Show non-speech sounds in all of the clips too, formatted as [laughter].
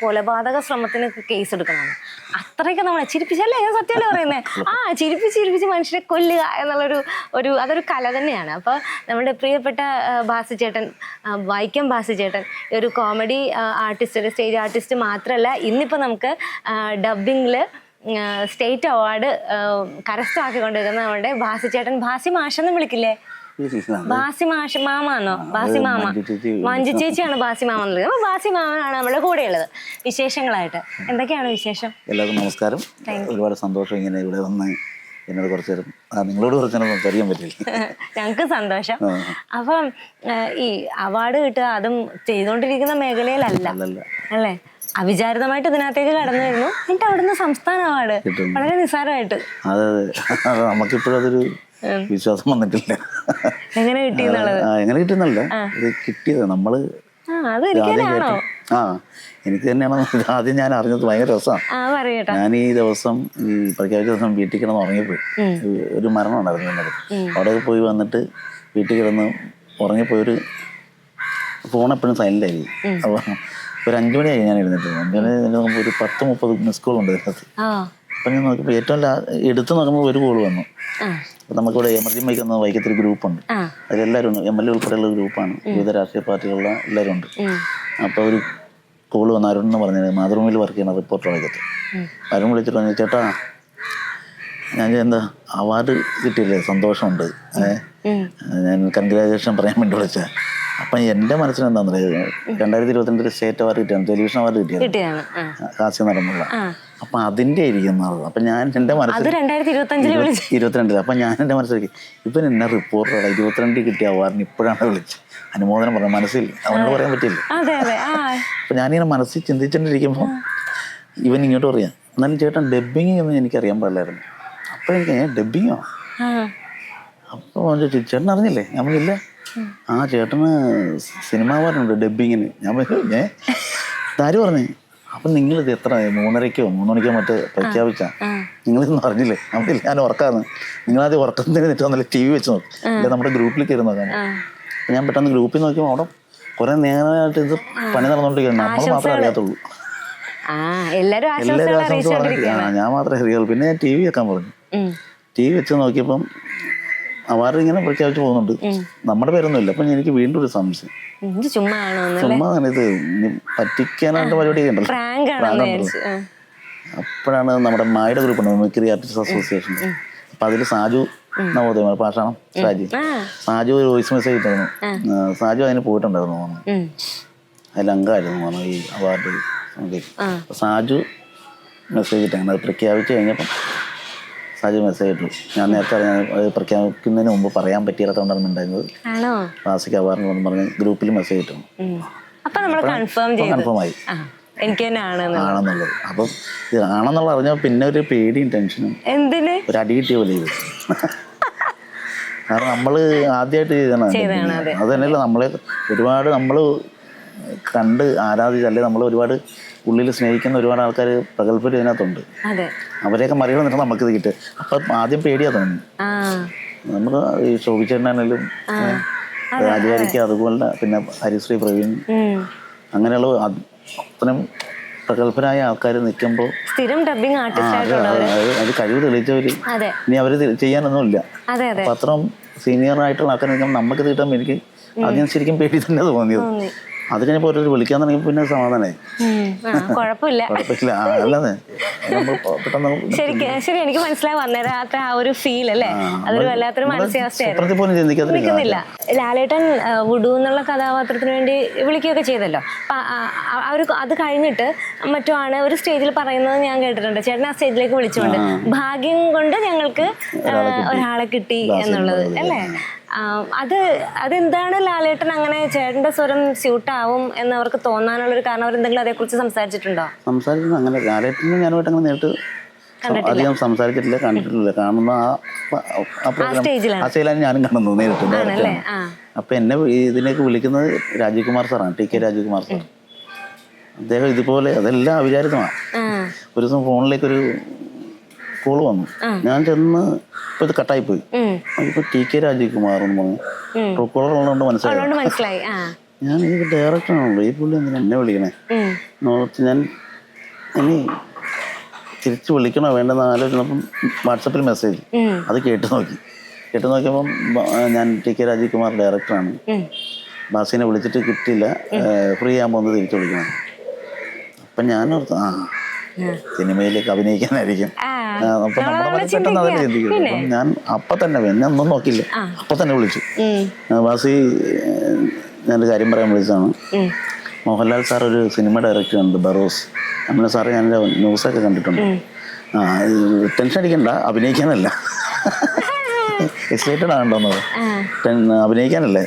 കൊലപാതക ശ്രമത്തിന് കേസ് എടുക്കണം അത്രയൊക്കെ നമ്മളെ ചിരിപ്പിച്ചല്ലേ? ഞാൻ സത്യമല്ലേ പറയുന്നത് ആ ചിരിപ്പിച്ച് ചിരിപ്പിച്ച് മനുഷ്യരെ കൊല്ലുക എന്നുള്ളൊരു ഒരു അതൊരു കല തന്നെയാണ്. അപ്പോൾ നമ്മുടെ പ്രിയപ്പെട്ട ഭാസി ചേട്ടൻ വൈക്കം ഭാസി ചേട്ടൻ ഒരു കോമഡി ആർട്ടിസ്റ്റ് സ്റ്റേജ് ആർട്ടിസ്റ്റ് മാത്രമല്ല ഇന്നിപ്പോൾ നമുക്ക് ഡബിങ്ങിൽ സ്റ്റേറ്റ് അവാർഡ് കരസ്ഥമാക്കിക്കൊണ്ടിരിക്കുന്ന നമ്മുടെ ഭാസി ചേട്ടൻ ഭാസി മാഷെന്ന് വിളിക്കില്ലേ? ബാസി മാഷ് മാമാന്നോ? ബാസി മാമ. മഞ്ജു ചേച്ചി മഞ്ജു ചേച്ചിയാണ് ബാസി മാമ എന്നുള്ളത് അപ്പൊ ബാസി മാമനാണ് നമ്മുടെ കൂടെയുള്ളത്. വിശേഷങ്ങളായിട്ട്. എന്തൊക്കെയാണ് വിശേഷം? എല്ലാവർക്കും നമസ്കാരം. ഒരുപാട് സന്തോഷം ഇങ്ങനെ ഇവിടെ വന്ന് എന്നോട് കുറച്ച് നേരം നിങ്ങളോട് കുറച്ച് നേരം സംസാരിക്കാൻ പറ്റില്ല. [laughs] ഞങ്ങൾക്ക് സന്തോഷം. അപ്പം ഈ അവാർഡ് കിട്ടുക അതും ചെയ്തുകൊണ്ടിരിക്കുന്ന മേഖലയിലല്ല. അല്ലെ? അവിചാരിതമായിട്ട് ഇതിനകത്തേക്ക് കടന്നു വരുന്നു എന്നിട്ട് അവിടുന്ന് സംസ്ഥാന അവാർഡ് വളരെ നിസ്സാരമായിട്ട്. അതെ അത്. നമുക്കിപ്പോഴും അതൊരു വിശ്വാസം വന്നിട്ടില്ല. എങ്ങനെ കിട്ടിയെന്നല്ല എങ്ങനെ കിട്ടുന്നല്ല ഇത് കിട്ടിയത് നമ്മൾ ആ എനിക്ക് തന്നെയാണ് [laughs] ആദ്യം ഞാൻ അറിഞ്ഞത് ഭയങ്കര രസമാണ്. ഞാൻ ഈ ദിവസം ഈ പ്രഖ്യാപിച്ച ദിവസം വീട്ടിൽ കിടന്ന് ഉറങ്ങിപ്പോയി. ഒരു മരണം ഉണ്ടായിരുന്നു എന്നത് അവിടെ പോയി വന്നിട്ട് വീട്ടിൽ കിടന്ന് ഉറങ്ങിപ്പോയി ഒരു ഫോൺ എപ്പോഴും സൈലന്റ് ആയി അപ്പോൾ ഒരു അഞ്ചു മണിയായി ഞാൻ എഴുന്നേറ്റ് അഞ്ചു മണി നോക്കുമ്പോൾ ഒരു പത്ത് മുപ്പത് മിസ് കോൾ ഉണ്ട് ഇതിനകത്ത്. അപ്പം ഞാൻ നോക്കിയപ്പോൾ ഏറ്റവും എടുത്ത് നോക്കുമ്പോൾ ഒരു കോൾ വന്നു. ആ അപ്പോൾ നമുക്കിവിടെ എമർജൻസി ബൈക്ക് എന്ന വൈക്കത്തൊരു ഗ്രൂപ്പുണ്ട്. അതിലെല്ലാവരും ഉണ്ട്. എം എൽ എ ഉൾപ്പെടെയുള്ള ഗ്രൂപ്പാണ്. വിവിധ രാഷ്ട്രീയ പാർട്ടികളുള്ള എല്ലാവരും ഉണ്ട്. അപ്പോൾ ഒരു കോൾ വന്ന അരുൺ എന്ന് പറഞ്ഞത് മാതൃഭൂമിയിൽ വർക്ക് ചെയ്യുന്ന റിപ്പോർട്ടർ വൈക്കത്ത് അരുൺ വിളിച്ചിട്ട് പറഞ്ഞു ചേട്ടാ ഞാൻ എന്താ അവാർഡ് കിട്ടിയില്ലേ? സന്തോഷമുണ്ട്. ഏഹ് ഞാൻ കൺഗ്രാജുലേഷൻ പറയാൻ വേണ്ടി വിളിച്ച അപ്പം എന്റെ മനസ്സിൽ എന്താണെന്ന് പറയുക രണ്ടായിരത്തി ഇരുപത്തിരണ്ടിൽ സ്റ്റേറ്റ് അവാർഡ് കിട്ടിയാണ്. ടെലിവിഷൻ അവാർഡ് കിട്ടിയത് ആ. ഹാസ്യ നടന്നുള്ള. അപ്പൊ അതിന്റെ ഇരിക്കുന്നത് അപ്പം ഞാൻ എന്റെ അത് മനസ്സിൽ രണ്ടായിരത്തി ഇരുപത്തി അഞ്ചിൽ വിളിച്ചു ഇരുപത്തിരണ്ടിൽ അപ്പം ഞാൻ എന്റെ മനസ്സിലേക്ക് ഇവൻ എന്നെ റിപ്പോർട്ടറാണ് ഇരുപത്തിരണ്ടിൽ കിട്ടിയ അവാർഡിന് ഇപ്പോഴാണ് വിളിച്ചത്. അനുമോദനം പറഞ്ഞ മനസ്സിൽ അവനോട് പറയാൻ പറ്റില്ല? അപ്പം ഞാനിങ്ങനെ മനസ്സിൽ ചിന്തിച്ചിരിക്കുമ്പോ ഇവൻ ഇങ്ങോട്ട് പറയാം എന്നാലും ചേട്ടൻ ഡബ്ബിങ് എന്ന് എനിക്കറിയാൻ പാടില്ലായിരുന്നു. അപ്പൊ എനിക്ക് ഡബിങ്ങോ ഡബ്ബിങ്ങോ അപ്പോൾ ചേട്ടൻ അറിഞ്ഞില്ലേ? നമ്മളില്ല ആ ചേട്ടന് സിനിമ പറഞ്ഞുണ്ട് ഡബ്ബിങ്ങിന് ഞാൻ പറഞ്ഞു ഏ? ഇതാര് പറഞ്ഞേ? അപ്പം നിങ്ങളിത് എത്ര മൂന്നരയ്ക്കോ മൂന്നുമണിക്കോ മറ്റേ പ്രഖ്യാപിച്ച? നിങ്ങളിതൊന്നും അറിഞ്ഞില്ലേ? നമുക്ക് ഞാൻ ഉറക്കാന്ന്. നിങ്ങളാദ്യം ഉറക്കത്തിന് എന്നിട്ട് വന്നില്ല ടി വി വെച്ച് നോക്കും. നമ്മുടെ ഗ്രൂപ്പിൽ ഇരുന്ന് നോക്കാൻ ഞാൻ പെട്ടെന്ന് ഗ്രൂപ്പിൽ നോക്കിയപ്പോൾ അവിടെ കുറെ നേരമായിട്ട് ഇത് പണി നടന്നുകൊണ്ടിരിക്കുകയാണ്. നമ്മൾ മാത്രമേ അറിയാത്തുള്ളൂ. എല്ലാവരും ആശംസ പറഞ്ഞു ഞാൻ മാത്രമേ അറിയുള്ളൂ പിന്നെ ഞാൻ ടി വി വെക്കാൻ പറഞ്ഞു. ടി വി വെച്ച് നോക്കിയപ്പം അവാർഡ് ഇങ്ങനെ പ്രഖ്യാപിച്ച് പോകുന്നുണ്ട്. നമ്മുടെ പേരൊന്നും ഇല്ല അപ്പം എനിക്ക് വീണ്ടും ഒരു സംശയം. ഇത് ചുമ്മാ ഇത്. പറ്റിക്കാനായിട്ട് പരിപാടി ഉണ്ടല്ലോ അപ്പോഴാണ് നമ്മുടെ മായുടെ ഗ്രൂപ്പ് ഉണ്ട് മിമിക്രി ആർട്ടിസ്റ്റ് അസോസിയേഷൻ. അപ്പൊ അതിൽ സാജു നവോദയ പാഷാണം സാജു. സാജു ഒരു വോയിസ് മെസ്സേജ് ഇട്ടായിരുന്നു. സാജു അതിന് പോയിട്ടുണ്ടായിരുന്നു. അതിൽ അംഗമായിരുന്നു പറഞ്ഞു ഈ അവാർഡ്. സാജു മെസ്സേജ് ഇട്ടാണ് അത് പ്രഖ്യാപിച്ചു കഴിഞ്ഞപ്പം സാജു മെസ്സേജ് ഇട്ടു ഞാൻ നേരത്തെ അത് പ്രഖ്യാപിക്കുന്നതിന് മുമ്പ് പറയാൻ പറ്റിയിടത്തോണ്ടാണ് ഉണ്ടായിരുന്നത് ആണോ? ക്ലാസിക് അവാർഡ് എന്ന് പറഞ്ഞ് ഗ്രൂപ്പിൽ മെസ്സേജ് ഇട്ടു. അപ്പൊ നമ്മൾ കൺഫേം ചെയ്തു. കൺഫേം ആയി. എനിക്ക് തന്നെ ആണെന്ന് ആണെന്നുള്ളത്. അപ്പം ആണെന്നുള്ള അറിഞ്ഞാൽ പിന്നെ ഒരു പേടിയും ടെൻഷനും. എന്തിന്? ഒരു അടി കിട്ടിയ പോലെ ചെയ്തു. കാരണം നമ്മൾ ആദ്യമായിട്ട് ചെയ്തതാണ്. അത്. തന്നെയല്ല നമ്മളെ ഒരുപാട് നമ്മൾ കണ്ട് ആരാധിച്ച് അല്ലെങ്കിൽ നമ്മൾ ഒരുപാട് ഉള്ളിൽ സ്നേഹിക്കുന്ന ഒരുപാട് ആൾക്കാർ പ്രഗത്ഭർ ഇതിനകത്തുണ്ട്. അവരെയൊക്കെ മറികടന്നിട്ട് നമുക്കിത് കിട്ടുക അപ്പം ആദ്യം പേടിയാ തോന്നി നമുക്ക് ഈ ശോഭിച്ചേട്ടനാണെങ്കിലും രാജകാരിക്ക് അതുപോലെ പിന്നെ ഹരിശ്രീ പ്രവീൺ. അങ്ങനെയുള്ള അത് അത്രയും പ്രഗത്ഭരായ ആൾക്കാർ നിൽക്കുമ്പോൾ സ്ഥിരം ഡബിങ് അത് കഴിവ് തെളിയിച്ചവർ ഇനി അവർ ചെയ്യാനൊന്നുമില്ല. അപ്പൊ അത്രയും സീനിയർ ആയിട്ടുള്ള ആൾക്കാർ നിൽക്കുമ്പോൾ നമുക്ക് കിട്ടുമ്പോൾ എനിക്ക് ആദ്യം ശരിക്കും പേടി തന്നെ തോന്നിയത്. തോന്നി. അത് കഴിഞ്ഞപ്പോൾ ഒരു വിളിക്കാൻ തുടങ്ങി പിന്നെ സമാധാനമായി കുഴപ്പമില്ല. കുഴപ്പമില്ല. അല്ലാതെ പെട്ടെന്ന് ശരി എനിക്ക് മനസ്സിലായി വന്നേരാത്ത ആ ഒരു ഫീൽ അല്ലേ? അതൊരു വല്ലാത്തൊരു മാനസികാവസ്ഥയായിരുന്നു. ലാലേട്ടൻ വുഡു എന്നുള്ള കഥാപാത്രത്തിന് വേണ്ടി വിളിക്കുകയൊക്കെ ചെയ്തല്ലോ. അവർ അത് കഴിഞ്ഞിട്ട് മറ്റോ ആണ് ഒരു സ്റ്റേജിൽ പറയുന്നത് ഞാൻ കേട്ടിട്ടുണ്ട്. ചേട്ടൻ ആ സ്റ്റേജിലേക്ക് വിളിച്ചുകൊണ്ട് ഭാഗ്യം കൊണ്ട് ഞങ്ങൾക്ക് ഒരാളെ കിട്ടി. എന്നുള്ളത് അല്ലേ? അത് അതെന്താണ് ലാലേട്ടൻ അങ്ങനെ ചേട്ടന്റെ സ്വരം സ്യൂട്ട് ആവും എന്ന് അവർക്ക് തോന്നാനുള്ള ഒരു കാരണം അവരെന്തെങ്കിലും അതേക്കുറിച്ച് സംസാരിച്ചിട്ടുണ്ടോ? സംസാരിക്കുന്നത് അങ്ങനെ ലാലേട്ടനെ ഞാനുമായിട്ട് അങ്ങനെ നേരിട്ട് അധികം സംസാരിച്ചിട്ടില്ല കണ്ടിട്ടില്ല. കാണുന്ന ആ സ്റ്റേജിലാണ്. ഞാനും കാണുന്നു നേരിട്ട്. അപ്പൊ എന്നെ ഇതിലേക്ക് വിളിക്കുന്നത് രാജീവ് കുമാർ സാറാണ് T K Rajeev Kumar sir അദ്ദേഹം ഇതുപോലെ അതെല്ലാം അവിചാരിതമാണ് ഒരു ദിവസം ഫോണിലേക്ക് ഒരു കോൾ വന്നു. ഞാൻ ചെന്ന് ഇപ്പൊ ഇത് കട്ടായി പോയി. ഇപ്പൊ ടി കെ രാജീവ് കുമാർ എന്ന് പറഞ്ഞു ട്രൂ കോളർ ഉള്ളതുകൊണ്ട് മനസ്സിലായി. ഞാൻ ഇത് ഡയറക്ടറാണല്ലോ ഈ പുള്ളി എന്തിനാ എന്നെ വിളിക്കണേ? നോക്കി നോർത്ത് ഞാൻ ഇനി തിരിച്ചു വിളിക്കണോ വേണ്ടെന്ന് ആലോചിച്ചപ്പം വാട്സപ്പിൽ മെസ്സേജ് അത് കേട്ട് നോക്കി. കേട്ട് നോക്കിയപ്പം ഞാൻ ടി കെ രാജീവ് കുമാർ ഡയറക്ടറാണ്. ബാസിനെ വിളിച്ചിട്ട് കിട്ടില്ല ഫ്രീ ആകുമ്പോൾ ഒന്ന് തിരിച്ചു വിളിക്കണം. അപ്പം ഞാൻ ഓർത്തു ആ. സിനിമയിലേക്ക് അഭിനയിക്കാനായിരിക്കും. അപ്പം നമ്മൾ നമ്മുടെ പെട്ടെന്ന് അപ്പം ഞാൻ അപ്പൊ തന്നെ എന്നെ ഒന്നും നോക്കില്ല അപ്പൊ തന്നെ വിളിച്ചു. വാസി ഞാനൊരു കാര്യം പറയാൻ വിളിച്ചതാണ്. മോഹൻലാൽ സാർ ഒരു സിനിമ ഡയറക്ടർ ഉണ്ട് ബറോസ്. അങ്ങനെ സാറ് ഞാൻ ന്യൂസൊക്കെ കണ്ടിട്ടുണ്ട്. ആ ടെൻഷൻ അടിക്കണ്ട അഭിനയിക്കാനല്ല. എക്സൈറ്റഡ് ആണല്ലോന്നത്. അഭിനയിക്കാനല്ലേ?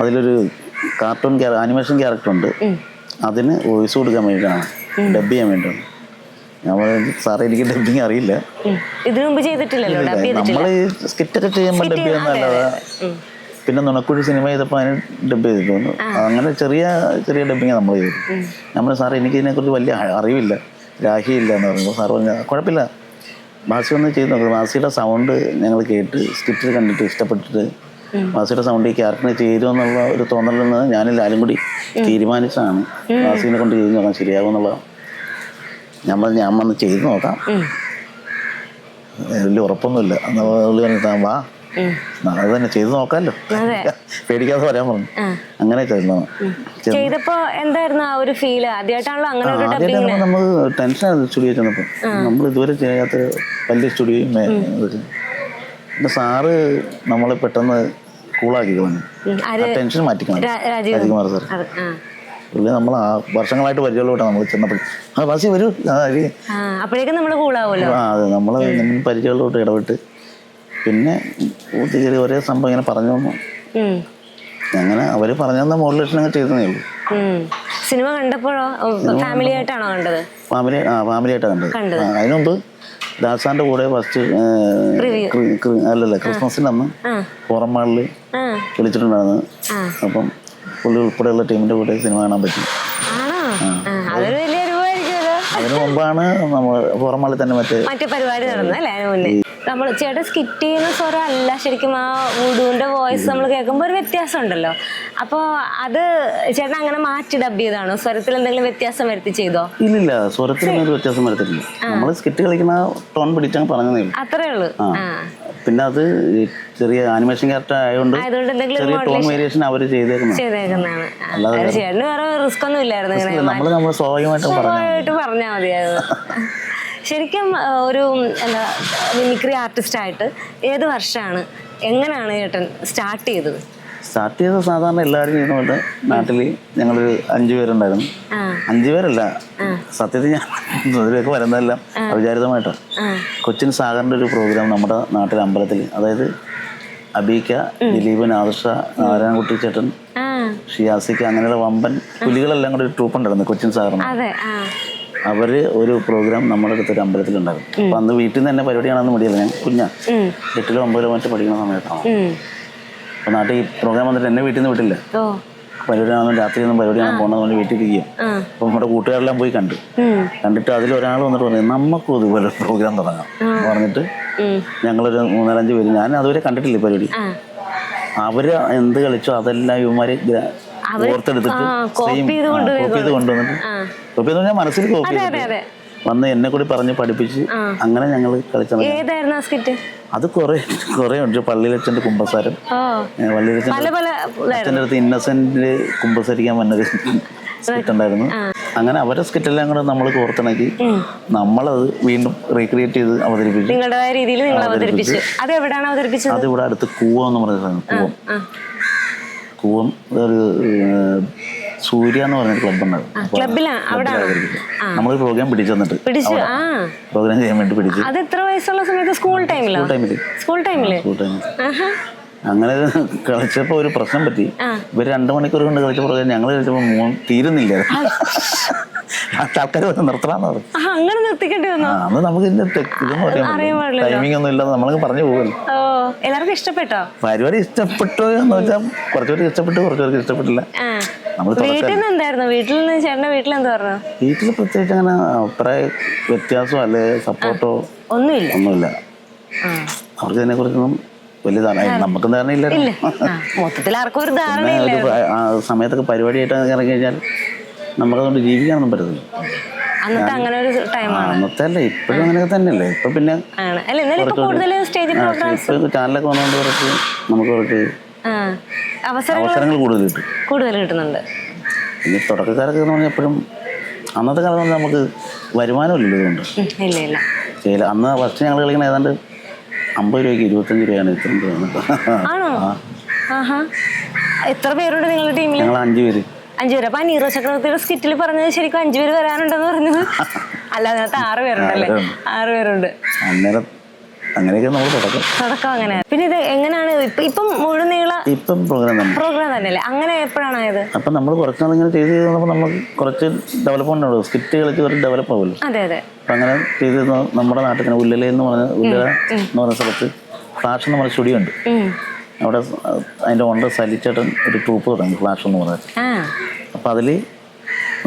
അതിലൊരു കാർട്ടൂൺ ആനിമേഷൻ ക്യാരക്ടർ ഉണ്ട്. അതിന് വോയിസ് കൊടുക്കാൻ വേണ്ടിയിട്ടാണ്. ഡബ് ചെയ്യാൻ വേണ്ടിയിട്ടാണ്. സാറേ എനിക്ക് ഡബിങ് അറിയില്ല. ഇതിനു മുമ്പ് ചെയ്തിട്ടില്ലല്ലോ നമ്മൾ ഈ സ്കിറ്റൊക്കെ ചെയ്യുമ്പോൾ ഡബ് ചെയ്യുന്നതല്ലാതെ ഉം. പിന്നെ നുണക്കുഴി സിനിമ ചെയ്തപ്പോൾ അതിന് ഡബ് ചെയ്തിട്ടുണ്ട് അങ്ങനെ ചെറിയ ചെറിയ ഡബിങ് നമ്മൾ ചെയ്തു നമ്മൾ സാറേ എനിക്ക് ഇതിനെക്കുറിച്ച് വലിയ അറിവില്ല. രാഹിയില്ല എന്ന് പറയുമ്പോൾ സാർ പറഞ്ഞ കുഴപ്പമില്ല. ബാസി ഒന്ന് ചെയ്ത് നോക്കുക ബാസിയുടെ സൗണ്ട് ഞങ്ങൾ കേട്ട് സ്കിറ്റിൽ കണ്ടിട്ട് ഇഷ്ടപ്പെട്ടിട്ട് മാസിയുടെ സൗണ്ട് ഈ ക്യാരക്ടറിന് ചേരുമെന്നുള്ള ഒരു തോന്നലിൽ നിന്ന് ഞാനും ലാലും കൂടി തീരുമാനിച്ചാണ് മാസിനെ കൊണ്ട് ചെയ്ത് നോക്കാൻ ശരിയാകുമെന്നുള്ള ഞാൻ പറഞ്ഞു ഞാൻ വന്ന് ചെയ്ത് നോക്കാം. വലിയ ഉറപ്പൊന്നുമില്ല. അന്ന് പുള്ളി പറഞ്ഞു "താൻ വാ. അത് തന്നെ ചെയ്ത് നോക്കാമല്ലോ. പേടിക്കാതെ പറയാൻ പറഞ്ഞു. അങ്ങനെ ചെയ്തപ്പോ എന്തായിരുന്നു ആ ഒരു ഫീൽ ആദ്യമായിട്ടാണല്ലോ അങ്ങനെ നമ്മൾ ടെൻഷനായിരുന്നു സ്റ്റുഡിയോ ചെന്നപ്പോൾ നമ്മൾ ഇതുവരെ ചെയ്യാത്ത വലിയ സ്റ്റുഡിയോയും പിന്നെ സാറ് നമ്മളെ പെട്ടെന്ന് കൂളാക്കി കളഞ്ഞു. ടെൻഷൻ മാറ്റിക്കണം രാജകുമാർ സാർ പുള്ളി നമ്മൾ ആ വർഷങ്ങളായിട്ട് പരിചയമുള്ള നമ്മൾ ചെന്നപ്പോൾ ആ ബാസി വരൂ. അപ്പോഴേക്കും നമ്മൾ കൂളാവുമല്ലോ. ആ അതെ നമ്മൾ പരിചയമുള്ളോട്ട് ഇടപെട്ട്. പിന്നെ ചെറിയ ഒരേ സംഭവം ഇങ്ങനെ പറഞ്ഞു. അങ്ങനെ അവർ പറഞ്ഞു മോഡൽ ചെയ്തേ ചെയ്തതേ ഉള്ളൂ. സിനിമ കണ്ടപ്പോഴോ? ഫാമിലി ആയിട്ടാണോ കണ്ടത്? ഫാമിലി ആ ഫാമിലി ആയിട്ടാണ് കണ്ടത്. അതിനുമുമ്പ് ദാസാന്റെ കൂടെ ഫസ്റ്റ്. അല്ലല്ല ക്രിസ്മസിന് അന്ന് പുറമാളിൽ വിളിച്ചിട്ടുണ്ടായിരുന്നു. അപ്പം പുള്ളി ഉൾപ്പെടെയുള്ള ടീമിന്റെ കൂടെ സിനിമ കാണാൻ പറ്റി. അതിനു മുമ്പാണ് നമ്മൾ പുറമാളിൽ തന്നെ മറ്റേ മറ്റേ പരിപാടി നടന്നത് അല്ലേ? നമ്മൾ ചേട്ടൻ സ്കിറ്റ് ചെയ്യുന്ന സ്വരം അല്ല. ശരിക്കും ആ ഊടുവിന്റെ വോയിസ് നമ്മൾ കേൾക്കുമ്പോൾ ഒരു വ്യത്യാസം ഉണ്ടല്ലോ അപ്പോൾ അത് ചേട്ടൻ അങ്ങനെ മാറ്റി ഡബ് ചെയ്താണോ? സ്വരത്തിൽ എന്തെങ്കിലും വ്യത്യാസം വരുത്തി ചെയ്തോ? ഇല്ലില്ല സ്വരത്തിൽ ഒരു വ്യത്യാസം വരുത്തില്ല നമ്മൾ സ്കിറ്റ് കളിക്കുന്ന ടോൺ പിടിച്ചാൽ പറഞ്ഞതേ അത്രേ ഉള്ളൂ. പിന്നെ അത് ചെറിയ ആനിമേഷൻ ക്യാരക്ടർ ആയതുകൊണ്ട് ചെറിയ ടോൺ വേരിയേഷൻ അവർ ചെയ്തേക്കുന്നു ചെയ്തേക്കുന്നതാണ്. ഇല്ലായിരുന്നു. നമ്മൾ നമ്മൾ സ്വാഭാവികമായിട്ട് പറഞ്ഞാൽ മതിയായിരുന്നു. [laughs] ശരിക്കും ഒരു എന്താ മിമിക്രി ആർട്ടിസ്റ്റ് ആയിട്ട് ഏത് വർഷമാണ് എങ്ങനെയാണ് ചേട്ടൻ സ്റ്റാർട്ട് ചെയ്തത്? സ്റ്റാർട്ട് ചെയ്ത സാധാരണ എല്ലാവരും ചെയ്യുന്ന പോലെ നാട്ടിൽ ഞങ്ങളൊരു അഞ്ചു പേരുണ്ടായിരുന്നു. അഞ്ചു പേരല്ല. സത്യത്തിൽ ഞാൻ ഇതിലേക്ക് വരുന്നതെല്ലാം അവിചാരിതമായിട്ടാണ് കൊച്ചിൻ സാഗറിന്റെ ഒരു പ്രോഗ്രാം നമ്മുടെ നാട്ടിലെ അമ്പലത്തിൽ. അതായത് അബീക്ക ദിലീപൻ ആദർശ നാരായണകുട്ടി ചേട്ടൻ ഷിയാസിക്ക അങ്ങനെയുള്ള വമ്പൻ പുലികളെല്ലാം കൂടെ ഒരു ട്രൂപ്പ് ഉണ്ടായിരുന്നു കൊച്ചിൻ സാഗറിന്. അവർ ഒരു പ്രോഗ്രാം നമ്മുടെ അടുത്തൊരു അമ്പലത്തിലുണ്ടാകും അപ്പൊ അന്ന് വീട്ടിൽ നിന്ന് തന്നെ പരിപാടിയാണെന്ന് മടിയല്ല ഞാൻ കുഞ്ഞ. എട്ടിലോ ഒമ്പതിലോ മറ്റോ പഠിക്കുന്ന സമയത്താണ്. അപ്പൊ നാട്ടിൽ ഈ പ്രോഗ്രാം വന്നിട്ട് എന്നെ വീട്ടിൽ നിന്ന് വിട്ടില്ല. പരിപാടിയാണെന്നും രാത്രിയൊന്നും പരിപാടിയാണ് പോകണമെന്ന് വീട്ടിൽ ഇരിക്കും അപ്പൊ നമ്മുടെ കൂട്ടുകാരെല്ലാം പോയി കണ്ടു. കണ്ടിട്ട് അതിൽ ഒരാൾ വന്നിട്ട് പറഞ്ഞു നമുക്കും ഇതുപോലെ പ്രോഗ്രാം തുടങ്ങാം. പറഞ്ഞിട്ട്. ഞങ്ങളൊരു മൂന്നാലഞ്ച് പേര് ഞാൻ അതുവരെ കണ്ടിട്ടില്ല പരിപാടി. അവർ എന്ത് കളിച്ചോ അതെല്ലാം ഇവന്മാര് ഓർത്തെടുത്തിട്ട് കോപ്പി ചെയ്ത് കൊണ്ടുവന്നിട്ട് ആ കോപ്പി എന്ന് പറഞ്ഞാൽ മനസ്സിൽ കോപ്പി വന്ന് എന്നെ കൂടി പറഞ്ഞ് പഠിപ്പിച്ച് അങ്ങനെ ഞങ്ങൾ കളിച്ചു സ്കിറ്റ് അത് കുറെ കുറെ ഉണ്ട്. പള്ളിയിലച്ഛന്റെ കുമ്പസാരം. ഓ. പള്ളിയിലച്ഛൻ പല പല ഇതായിരുന്നു അച്ഛന്റെ അടുത്ത് ഇന്നസെന്റ് കുമ്പസരിക്കാൻ വന്നത് സ്കിറ്റ് ഉണ്ടായിരുന്നു. അങ്ങനെ അവരെ സ്കിറ്റെല്ലാം കൂടെ നമ്മൾ കോർത്തിണക്കി നമ്മളത് വീണ്ടും റീക്രിയേറ്റ് ചെയ്ത് അവതരിപ്പിച്ചു. നിങ്ങളുടേതായ രീതിയിൽ നിങ്ങൾ അവതരിപ്പിച്ചു. അത് എവിടെയാണ് അവതരിപ്പിച്ചത്? അത് ഇവിടെ അടുത്ത് കൂവം എന്ന് പറഞ്ഞ കൂവം. കൂവം ഒരു സൂര്യ എന്ന് പറഞ്ഞ ക്ലബ് ഉണ്ട്. നമ്മൾ പ്രോഗ്രാം പിടിച്ചു തന്നിട്ട്. പ്രോഗ്രാം ചെയ്യാൻ വേണ്ടി പിടിച്ചു. അത് എത്ര വയസ്സുള്ള സമയത്ത്? സ്കൂൾ ടൈമിലോ സ്കൂൾ ടൈമിൽ സ്കൂൾ ടൈമിൽ അങ്ങനെ കളിച്ചപ്പോ ഒരു പ്രശ്നം പറ്റി. ഇവർ രണ്ടു മണിക്കൂർ കൊണ്ട് കളിച്ച പ്രോഗ്രാം ഞങ്ങൾ കളിച്ചപ്പോ മൂന്ന് തീരുന്നില്ല. ആൾക്കാർ വന്ന് പറഞ്ഞു. അങ്ങനെ നിർത്തിക്കേണ്ടി വന്നു? അന്ന് നമുക്ക്. ടൈമിംഗ് ഒന്നും പറഞ്ഞു പോകുമല്ലോ എല്ലാവർക്കും ഇഷ്ടപ്പെട്ടോ? പരിപാടി ഇഷ്ടപ്പെട്ടോ എന്ന് വെച്ചാൽ കുറച്ചുപേർക്ക് ഇഷ്ടപ്പെട്ടു കുറച്ചുപേർക്ക് ഇഷ്ടപ്പെട്ടില്ല. വീട്ടിൽ നിന്ന് എന്തായിരുന്നു വീട്ടിൽ നിന്ന് ചേട്ടന്റെ വീട്ടിൽ എന്താ പറഞ്ഞു? വീട്ടിൽ പ്രത്യേകിച്ച് അങ്ങനെ അഭിപ്രായ വ്യത്യാസമോ അല്ലെ? സപ്പോർട്ടോ ഒന്നുമില്ല. ഒന്നുമില്ല. അവർക്ക് ഇതിനെ കുറിച്ചൊന്നും വലിയ ധാരണ നമുക്ക് ധാരണ ആ, മൊത്തത്തിൽ ആർക്കും ഒരു ധാരണയില്ല ആ സമയത്തൊക്കെ പരിപാടിയായിട്ട് ഇറങ്ങി കഴിഞ്ഞാൽ നമുക്കതുകൊണ്ട് ജീവിക്കാനൊന്നും പറ്റത്തില്ല. അന്നത്തെ അങ്ങനെ ഒരു ടൈമാണ്. അന്നത്തെ അല്ലേ ഇപ്പോഴും അങ്ങനെയൊക്കെ തന്നെയല്ലേ? ഇപ്പൊ പിന്നെ ചാനലൊക്കെ വന്നുകൊണ്ട് കുറച്ച് നമുക്ക് കുറച്ച് അവസരങ്ങൾ കൂടുതൽ കിട്ടും. കൂടുതൽ കിട്ടുന്നുണ്ട്. ഇനി തുടക്കക്കാരൊക്കെ എന്ന് പറഞ്ഞാൽ എപ്പോഴും അന്നത്തെ കാലത്ത് നമുക്ക് വരുമാനമില്ല ഇതുകൊണ്ട്. ഇല്ല ഇല്ല. ചെയ്യില്ല അന്ന് ഫസ്റ്റ് ഞങ്ങൾ കളിക്കുന്ന ഏതാണ്ട് അമ്പത് രൂപയ്ക്ക് ഇരുപത്തഞ്ച് രൂപയാണ് ഇത്രയും രൂപയാണ് എത്ര പേരുണ്ട് നിങ്ങളുടെ ടീമിൽ ഞങ്ങൾ അഞ്ച് പേര്. അഞ്ചു പേര്. അപ്പൊ നീറോ ചക്രവർത്തിയുടെ സ്കിറ്റിൽ പറഞ്ഞത് ശരിക്കും അഞ്ചു പേര് വരാനുണ്ടെന്ന് പറഞ്ഞത്. [laughs] അല്ല അതിനകത്ത് ആറ് പേരുണ്ടല്ലേ? ആറ് പേരുണ്ട്. അന്നേരം അങ്ങനെയൊക്കെ നമ്മൾ തുടക്കം. തുടക്കം അങ്ങനെ. പിന്നെ ഇത് എങ്ങനെയാണ് ഇപ്പൊ മുഴുവൻ നീള ഇപ്പം പ്രോഗ്രാം തന്നെ. പ്രോഗ്രാം തന്നെയല്ലേ? അങ്ങനെ എപ്പോഴാണ് ആയത്? അപ്പം നമ്മൾ കുറച്ച് നാൾ ഇങ്ങനെ ചെയ്ത് ചെയ്ത് വന്നപ്പോൾ നമുക്ക് കുറച്ച് ഡെവലപ്മെന്റ് ഉള്ളൂ സ്കിറ്റ് കളിച്ച് ഒരു ഡെവലപ്പ് ആവുമല്ലോ. അതെ അതെ. അപ്പം അങ്ങനെ ചെയ്ത് നമ്മുടെ നാട്ടിൽ തന്നെ ഉല്ലല എന്ന് പറഞ്ഞ ഉല്ലല എന്ന് പറഞ്ഞ സ്ഥലത്ത് ഫ്ലാഷ് എന്ന് പറഞ്ഞ സ്റ്റുഡിയോ ഉണ്ട്. അവിടെ അതിന്റെ അതിന്റെ ഓണർ സലിച്ചേട്ടൻ ഒരു ട്രൂപ്പ് തുടങ്ങി ഫ്ലാഷ് എന്ന് പറഞ്ഞത് അപ്പം അതിൽ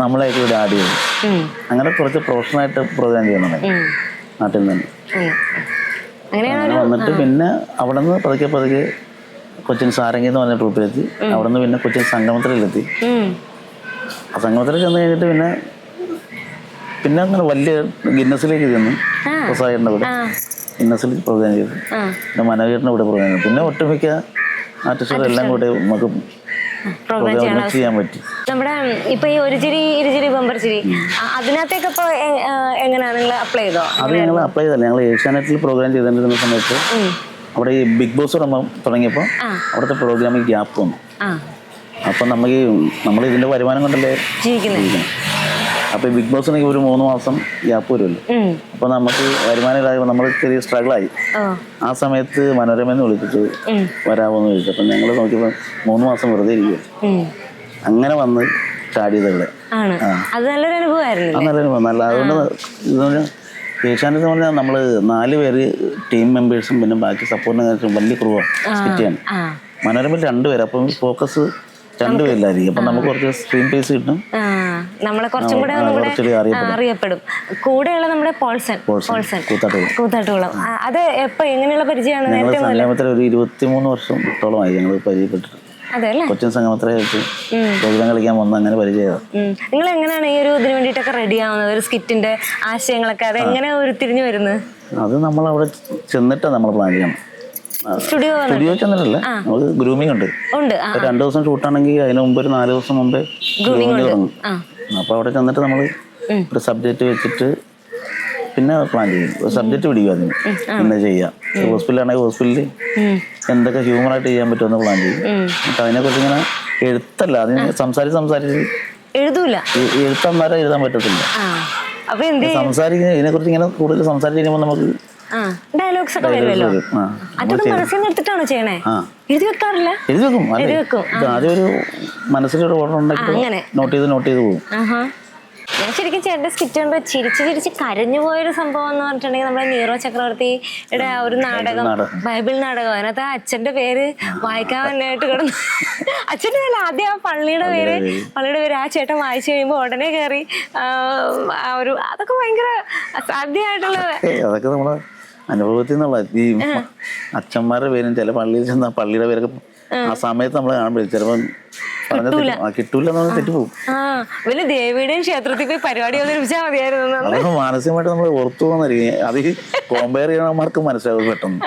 നമ്മളായിട്ട് ഇവിടെ ആഡ് ചെയ്തു. അങ്ങനെ കുറച്ച് പ്രൊഫഷണലായിട്ട് പ്രോഗ്രാം ചെയ്യുന്നുണ്ടായി നാട്ടിൽ നിന്ന്. അങ്ങനെയാണ് വന്നിട്ട് പിന്നെ അവിടെ നിന്ന് പതുക്കെ പതുക്കെ കൊച്ചിൻ സാരംഗി എന്ന് പറഞ്ഞ ട്രൂപ്പിലെത്തി. അവിടെ നിന്ന് പിന്നെ കൊച്ചിൻ സംഗമത്തിലെത്തി. ആ സംഗമത്തിൽ ചെന്ന് കഴിഞ്ഞിട്ട് പിന്നെ പിന്നെ അങ്ങനെ വലിയ ഗിന്നസിലേക്ക് ചെന്നു. പ്രസാദിന്റെ കൂടെ ഗിന്നസിൽ പ്രോഗ്രാം ചെയ്തു പിന്നെ മനോഹരന്റെ കൂടെ പ്രോഗ്രാം ചെയ്തു പിന്നെ ഒട്ടുമിക്ക ആർട്ടിസ്റ്റുകളെല്ലാം കൂടെ നമുക്ക് പ്രോഗ്രാം ചെയ്യാൻ പറ്റി. നമ്മുടെ ഇപ്പൊ ഈ ഒരു ചിരി ഇരുചിരി ബമ്പർ ചിരി അതിനകത്തേക്ക് ഇപ്പൊ എ- എങ്ങനെയാ നിങ്ങൾ അപ്ലൈ ചെയ്തോ? അത് ഞങ്ങൾ അപ്ലൈ ചെയ്തല്ല ഞങ്ങൾ ഏഷ്യാനെറ്റിൽ പ്രോഗ്രാം ചെയ്തിരുന്ന സമയത്ത് അവിടെ ഈ ബിഗ് ബോസ് തുടങ്ങിയപ്പോൾ. അവിടുത്തെ പ്രോഗ്രാമിൽ ഗ്യാപ്പ് വന്നു. അപ്പം നമുക്ക് നമ്മൾ ഇതിന്റെ വരുമാനം കൊണ്ടല്ലേ ജീവിക്കുന്നത് അപ്പോൾ ബിഗ് ബോസിനൊക്കെ ഒരു മൂന്ന് മാസം ഗ്യാപ്പ് വരുമല്ലോ. അപ്പൊ അപ്പോൾ നമുക്ക് വരുമാനം ഇല്ലാതെ നമ്മൾ ചെറിയ സ്ട്രഗിൾ ആയി. ആ. സമയത്ത് മനോരമയെന്ന് വിളിച്ചിട്ട് വരാമോ വരാമോന്ന് ചോദിച്ചു. അപ്പം ഞങ്ങൾ നോക്കിയപ്പോൾ മൂന്ന് മാസം വെറുതെ ഇരിക്കും. അങ്ങനെ വന്ന് ചാടിയതല്ലേ അത് നല്ലൊരു അനുഭവമായിരുന്നു നല്ലൊരു നല്ല അതുകൊണ്ട് ഏഷ്യാനെ ഏഷ്യാനെറ്റ് എന്ന് പറഞ്ഞാൽ നമ്മൾ നാല് പേര് ടീം മെമ്പേഴ്സും പിന്നെ ബാക്കി സപ്പോർട്ടിനും വലിയ കുറവാണ് ആ. മനോരമയിൽ രണ്ടുപേര്. അപ്പം ഫോക്കസ് രണ്ടുപേരിലായിരിക്കും. അപ്പം നമുക്ക് കുറച്ച് സ്ക്രീൻ പേസ് കിട്ടും. നമ്മളെ കുറച്ചും കൂടെ ആ, ഒന്നും കൂടെ അറിയപ്പെടും. കൂടെയുള്ള നമ്മുടെ പോൾസൺ പോൾസൺ കൂത്താട്ടുകുളം. അത് എപ്പോ എങ്ങനെയുള്ള പരിചയമാണ് നേരത്തെ സംഗമത്തിൽ ഒരു ഇരുപത്തിമൂന്ന് വർഷത്തോളമായി ഞങ്ങൾ കൊച്ചിൻ പ്രോഗ്രാം കളിക്കാൻ വന്ന അങ്ങനെ. നിങ്ങൾ എങ്ങനെയാണ് ഈ ഒരു ഇതിന് വേണ്ടിയിട്ടൊക്കെ റെഡി ആവുന്നത് ഒരു സ്കിറ്റിന്റെ ആശയങ്ങളൊക്കെ അത് എങ്ങനെ ഉരുത്തിരിഞ്ഞു വരുന്നത്? അത് നമ്മൾ അവിടെ ചെന്നിട്ടാണ് നമ്മൾ പ്ലാൻ ചെയ്യണം സ്റ്റുഡിയോ സ്റ്റുഡിയോ ചെന്നിട്ടല്ല നമുക്ക് ഗ്രൂമിംഗ് ഉണ്ട്. ഉണ്ട് രണ്ടു ദിവസം ഷൂട്ടാണെങ്കിൽ അതിന് മുമ്പ് ഒരു നാല് ദിവസം മുമ്പേ ഗ്രൂമിംഗ് തുടങ്ങും. അപ്പൊ അവിടെ ചെന്നിട്ട് നമ്മൾ ഒരു സബ്ജക്റ്റ് വെച്ചിട്ട് പിന്നെ പ്ലാൻ ചെയ്യും. സബ്ജക്റ്റ് പിടിക്കും അതിന്. പിന്നെ ചെയ്യാം. ഹോസ്പിറ്റലാണെങ്കിൽ ഹോസ്പിറ്റലിൽ എന്തൊക്കെ ഹ്യൂമറായിട്ട് ചെയ്യാൻ പറ്റുമെന്ന് പ്ലാൻ ചെയ്യും. എന്നിട്ട് അതിനെക്കുറിച്ച് ഇങ്ങനെ എഴുത്തല്ല. അതിന് സംസാരിച്ച് സംസാരിച്ച് എഴുതൂല. എഴുത്തന്മാരെ എഴുതാൻ പറ്റത്തില്ല. സംസാരിക്കുന്ന ഇതിനെ കുറിച്ച് സംസാരിക്കുന്ന ഇതിനെക്കുറിച്ച് ഇങ്ങനെ കൂടുതൽ സംസാരിച്ച് കഴിയുമ്പോൾ നമുക്ക് ഡയലോഗ്സ് ഒക്കെ വരുമല്ലോ? അതൊക്കെ മനസ്സിൽ ചെയ്യണേ? എഴുതി വെക്കാറില്ല? എഴുതി വെക്കും. എഴുതി വെക്കും, ആദ്യം ഒരു മനസ്സിലൊരു ഓർഡർ ഉണ്ടെങ്കിൽ. നോട്ട് ചെയ്ത് നോട്ട് ചെയ്ത് പോകും. ഞാൻ ശരിക്കും ചേട്ടന്റെ സ്കിറ്റ് കണ്ട് ചിരിച്ച് ചിരിച്ച് കരഞ്ഞു പോയൊരു സംഭവം എന്ന് പറഞ്ഞിട്ടുണ്ടെങ്കിൽ നമ്മുടെ നീറോ ചക്രവർത്തിയുടെ ആ ഒരു നാടകം. ബൈബിൾ നാടകം. അതിനകത്ത് ആ അച്ഛന്റെ പേര് വേണ്ടിയിട്ട് കിടന്നു അച്ഛന്റെ പേര് [laughs] ആദ്യം ആ പള്ളിയുടെ പേര് പള്ളിയുടെ പേര് ആ ചേട്ടൻ വായിച്ചു കഴിയുമ്പോൾ ഉടനെ കയറി ആ, ഒരു അതൊക്കെ ഭയങ്കര സാധ്യമായിട്ടുള്ള അതൊക്കെ നമ്മളെ അനുഭവത്തിൽ നിന്നുള്ള ഈ അച്ഛന്മാരുടെ പേരും ചില പള്ളിയിൽ ചെന്ന പള്ളിയുടെ പേരൊക്കെ ആ. സമയത്ത് നമ്മൾ കാണുമ്പോൾ ചിലപ്പോൾ. കിട്ടൂല. എന്ന് പറഞ്ഞാൽ തെറ്റിപ്പോവും ആ വലിയ ദേവിയുടെയും ക്ഷേത്രത്തിൽ പോയി പരിപാടി അവതരിപ്പിച്ചാൽ മതിയായിരുന്നു എന്ന്. അതൊക്കെ മാനസികമായിട്ട് നമ്മൾ ഓർത്തു പോകുന്നതായിരിക്കും അത് കോമ്പയർ ചെയ്യണമാർക്ക് മനസ്സിലാവും പെട്ടെന്ന്.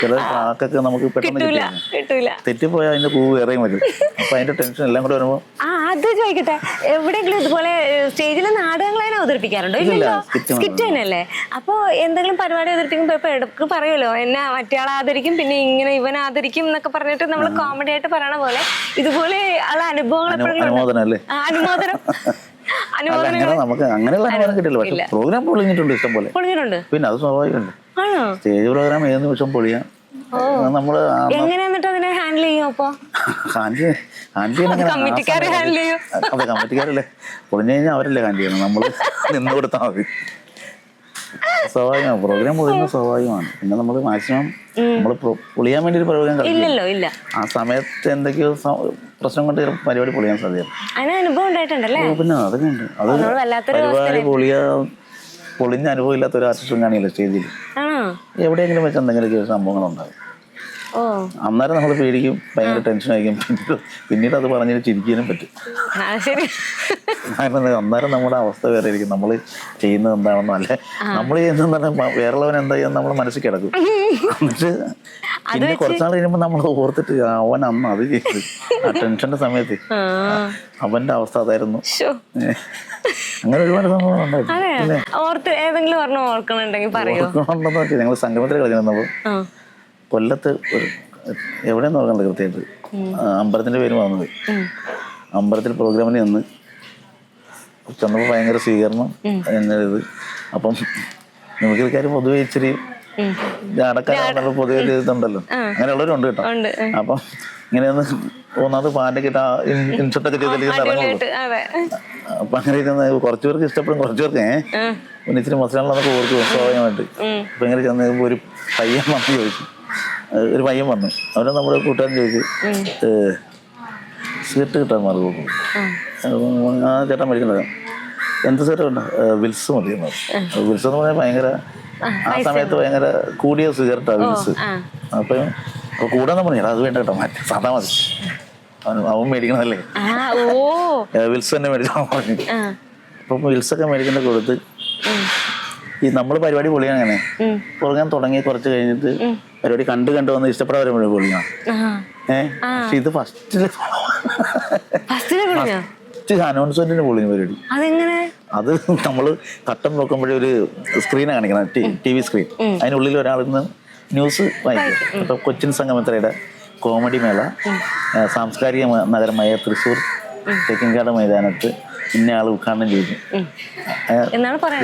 ചില ട്രാക്കൊക്കെ നമുക്ക് പെട്ടെന്ന് കിട്ടൂല കിട്ടില്ല കിട്ടൂല. തെറ്റിപ്പോയാൽ അതിന്റെ കൂവ് വേറെയും വരും. അപ്പൊ അതിന്റെ ടെൻഷൻ എല്ലാം കൂടെ വരുമ്പോൾ ആ അത് ചോദിക്കട്ടെ എവിടെയെങ്കിലും ഇതുപോലെ സ്റ്റേജിൽ നാടകങ്ങളെ അവതരിപ്പിക്കാറുണ്ടോ? ഇല്ലല്ലോ. സ്കിറ്റ് തന്നെയല്ലേ അപ്പൊ എന്തെങ്കിലും പരിപാടി അവതരിപ്പിക്കുമ്പോ ഇപ്പൊ ഇടയ്ക്ക് പറയുമല്ലോ എന്നെ മറ്റേയാൾ ആദരിക്കും പിന്നെ ഇങ്ങനെ ഇവൻ ആദരിക്കും എന്നൊക്കെ പറഞ്ഞിട്ട് നമ്മൾ കോമഡി ആയിട്ട് പറയണ പോലെ ഇതുപോലെ ഉള്ള അനുഭവങ്ങൾ അനുമോദനം [laughs] അങ്ങനെ നമുക്ക് അങ്ങനെയുള്ള അനുഭവം കിട്ടില്ല. പക്ഷെ പ്രോഗ്രാം പൊളിഞ്ഞിട്ടുണ്ട് ഇഷ്ടം പോലെ പൊളിഞ്ഞിട്ടുണ്ട്. പിന്നെ അത് സ്വാഭാവികമുണ്ട്. സ്റ്റേജ് പ്രോഗ്രാം ഏത് നിമിഷം പൊളിയാം. നമ്മൾ എങ്ങനെ എന്നിട്ട് അതിനെ ഹാൻഡിൽ ചെയ്യും അപ്പൊ? [laughs] അതെ കമ്മിറ്റിക്കാരല്ലേ. പൊളിഞ്ഞു കഴിഞ്ഞാൽ അവരല്ലേ ഹാൻഡിൽ ചെയ്യണം നമ്മൾ [laughs] നിന്ന് കൊടുത്താൽ മതി. സ്വാഭാവികമാണ് പ്രോഗ്രാം പൊളിയുന്നത് സ്വാഭാവികമാണ്. പിന്നെ നമ്മൾ മാക്സിമം നമ്മൾ പൊളിയാൻ വേണ്ടി ഒരു പ്രോഗ്രാം ഇല്ലല്ലോ ഇല്ല. ആ സമയത്ത് എന്തൊക്കെയോ പ്രശ്നം കൊണ്ട് പരിപാടി പൊളിയാൻ സാധ്യത പിന്നെ അതൊക്കെ ഉണ്ട്. അത് പരിപാടി പൊളിയാ പൊളിഞ്ഞ അനുഭവം ഇല്ലാത്ത ഒരു ആർട്ടിസ്റ്റും കാണിയില്ല സ്റ്റേജിൽ എവിടെയെങ്കിലും വെച്ച് എന്തെങ്കിലുമൊക്കെ ഒരു സംഭവങ്ങളുണ്ടാകും. ഓ അന്നേരം നമ്മൾ പേടിക്കും ഭയങ്കര ടെൻഷൻ ആയിരിക്കും. പിന്നീട് പിന്നീട് അത് പറഞ്ഞിട്ട് ചിരിക്കാനും പറ്റും. കാരണം അന്നേരം നമ്മുടെ അവസ്ഥ വേറെ ആയിരിക്കും. നമ്മൾ ചെയ്യുന്നത് എന്താണെന്നോ അല്ലെ നമ്മൾ ചെയ്യുന്നത് വേറെയുള്ളവൻ എന്താ ചെയ്യുന്നത് നമ്മൾ മനസ്സിൽ കിടക്കും. എന്നിട്ട് പിന്നെ കുറച്ചാൾ കഴിയുമ്പോൾ നമ്മൾ ഓർത്തിട്ട് അവൻ അന്ന് അത് ചെയ്തു. ആ ടെൻഷന്റെ സമയത്ത്. അവന്റെ അവസ്ഥ അതായിരുന്നു. അങ്ങനെ ഒരുപാട് സംഭവങ്ങൾ ഉണ്ടായിരുന്നു. അതെ ഓർത്ത് ഏതെങ്കിലും ഒരെണ്ണം ഓർക്കണുണ്ടെങ്കിൽ പറയോ? ഓർക്കണമെന്ന് വെച്ചാൽ ഞങ്ങൾ സംഗമത്തിൽ കളിച്ചിരുന്നപ്പോൾ കൊല്ലത്ത് എവിടെയെന്ന് ഓർക്കണ്ട കൃത്യമായിട്ട്. അമ്പലത്തിന്റെ അമ്പലത്തിന്റെ പേര് വന്നത്. അമ്പലത്തിൽ പ്രോഗ്രാമിന് ചെന്ന് ചെന്നപ്പോൾ ഭയങ്കര സ്വീകരണം ഇത്. അപ്പം മിമിക്രിക്കാർ പൊതുവെ ഇച്ചിരി. അടക്കാനുള്ള പൊതുവെ ഇതുണ്ടല്ലോ. അങ്ങനെയുള്ളവരുണ്ട് കേട്ടോ. അപ്പം ഇങ്ങനെയൊന്ന് ഒന്നാമത് പാന്റൊക്കെ ഇട്ട് ഇൻഷർട്ടൊക്കെ ചെയ്തിട്ട് ഇറങ്ങുള്ളൂ അപ്പൊ അങ്ങനെ ഇരുന്ന് കുറച്ച് പേർക്ക് ഇഷ്ടപ്പെടും കുറച്ചു പേർക്ക് ഏഹ് പിന്നെ ഇച്ചിരി മസാലകളൊക്കെ ഓർത്ത് സ്വാഭാവികമായിട്ട്. അപ്പൊ ഇങ്ങനെ ചെന്ന് ഒരു പയ്യൻ വന്ന് ചോദിച്ചു ഒരു പയ്യൻ വന്നു. അവരെ നമ്മുടെ കൂട്ടുകാരൻ ചോദിച്ചു സീറ്റ് കിട്ടാൻ മാർഗം ആ ചേട്ടൻ മേടിക്കുന്നത് എന്ത് സീറ്റ് ഉണ്ട് വിൽസ് മതി വിൽസ് എന്ന് പറഞ്ഞാൽ ഭയങ്കര ആ സമയത്ത് ഭയങ്കര കൂടിയ സിഗരറ്റാണ് വിൽസ്. അപ്പം അപ്പൊ കൂടാന്ന് പറഞ്ഞു അത് വേണ്ട കേട്ടോ മാറ്റി. സാധാ മതി. അവൻ അവൻ മേടിക്കണതല്ലേ? വിൽസ് തന്നെ മേടിച്ചാൽ പറഞ്ഞു. അപ്പം വിൽസ് ഒക്കെ മേടിക്കേണ്ട കൊടുത്ത്. ഈ നമ്മൾ പരിപാടി പൊളിയാണ് അങ്ങനെ. പൊളിയാൻ തുടങ്ങി കുറച്ച് കഴിഞ്ഞിട്ട് പരിപാടി കണ്ട് കണ്ട് വന്ന് ഇഷ്ടപ്പെടാൻ പരിപാടി പൊളിയാണ് ഏഹ് പക്ഷെ ഇത് ഫസ്റ്റിൽ [laughs] ഫസ്റ്റ് അനൗൺസ്മെന്റിന് പൊളിഞ്ഞു പരിപാടി. അത് നമ്മൾ തട്ടം നോക്കുമ്പോഴേ ഒരു സ്ക്രീനാണ് കാണിക്കണം ടി വി സ്ക്രീൻ. അതിനുള്ളിൽ ഒരാളിന്ന് ന്യൂസ് വായിക്കും. അപ്പൊ കൊച്ചിൻ സംഗമത്രയുടെ കോമഡി മേള സാംസ്കാരിക നഗരമായ തൃശ്ശൂർ തെക്കിൻകാട് മൈതാനത്ത് ഇന്ന ആൾ ഉദ്ഘാടനം ചെയ്തു